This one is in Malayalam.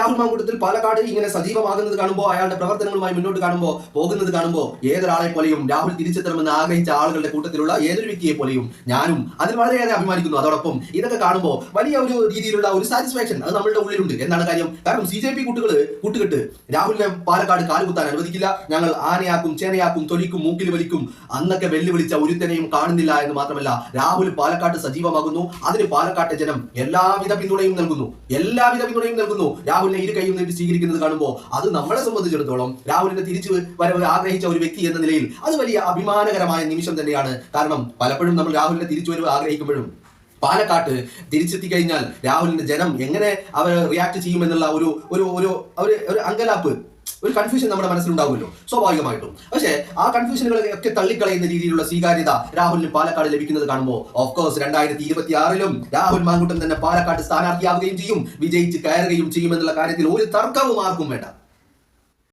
രാഹുൽ മാങ്കൂട്ടത്തിൽ പാലക്കാട് ഇങ്ങനെ സജീവമാകുന്നത് കാണുമ്പോൾ അയാളുടെ പ്രവർത്തനങ്ങളുമായി മുന്നോട്ട് കാണുമ്പോൾ പോകുന്നത് കാണുമ്പോൾ ഏതൊരാളെ പോലെയും രാഹുൽ തിരിച്ചെത്തണമെന്ന് ആഗ്രഹിച്ച ആളുകളുടെ കൂട്ടത്തിലുള്ള ഏതൊരു വ്യക്തിയെ പോലെയും ഞാനും അതിൽ വളരെയേറെ അഭിമാനിക്കുന്നു. അതോടൊപ്പം ഇതൊക്കെ കാണുമ്പോൾ വലിയ ഒരു രീതിയിലുള്ള ഒരു സാറ്റിസ്ഫാക്ഷൻ അത് നമ്മളുടെ ഉള്ളിലുണ്ട്. എന്നാണ് കാര്യം? കാരണം സി ജെ പി കൂട്ടുകൾ കൂട്ടുകെട്ട് രാഹുലിനെ പാലക്കാട് കാലുകുത്താൻ അനുവദിക്കില്ല. ഞങ്ങൾ ആനയാക്കും ചേനയാക്കും തൊലിക്കും മൂക്കിൽ വലിക്കും. അന്നൊക്കെ വെല്ലുവിളിച്ച ഒരുത്തനെയും കാണുന്നില്ല എന്ന് മാത്രമല്ല രാഹുൽ പാലക്കാട്ട് സജീവമാകുന്നു. അതിന് പാലക്കാട്ടെ ജനം എല്ലാവിധ പിന്തുണയും നൽകുന്നു. എല്ലാവിധ പിന്തുണയും നൽകുന്നു. രാഹുലിനെ ഇരു കൈയും നീട്ടി സ്വീകരിക്കുന്നത് കാണുമ്പോൾ അത് നമ്മളെ സംബന്ധിച്ചിടത്തോളം രാഹുലിനെ തിരിച്ചു വരവ് ആഗ്രഹിച്ച ഒരു വ്യക്തി എന്ന നിലയിൽ അത് വലിയ അഭിമാനകരമായ നിമിഷം തന്നെയാണ്. കാരണം പലപ്പോഴും നമ്മൾ രാഹുലിനെ തിരിച്ചു വരവ് ആഗ്രഹിക്കുമ്പോഴും പാലക്കാട്ട് തിരിച്ചെത്തി കഴിഞ്ഞാൽ രാഹുലിന്റെ ജനം എങ്ങനെ അവർ റിയാക്ട് ചെയ്യുമെന്നുള്ള ഒരു ഒരു ഒരു ഒരു അങ്കലാപ്പ് ഒരു കൺഫ്യൂഷൻ നമ്മുടെ മനസ്സിലുണ്ടാവുമല്ലോ. സ്വാഭാവികമായിട്ടും. പക്ഷേ ആ കൺഫ്യൂഷനുകളെ ഒക്കെ തള്ളിക്കളയുന്ന രീതിയിലുള്ള സ്വീകാര്യത രാഹുലിന് പാലക്കാട് ലഭിക്കുന്നത് കാണുമ്പോൾ ഓഫ് കോഴ്സ് രണ്ടായിരത്തി ഇരുപത്തി ആറിലും രാഹുൽ മാങ്കുട്ടൻ തന്നെ പാലക്കാട് സ്ഥാനാർത്ഥിയാവുകയും ചെയ്യും വിജയിച്ച് കയറുകയും ചെയ്യുമെന്നുള്ള കാര്യത്തിൽ ഒരു തർക്കവും ആർക്കും വേണ്ട.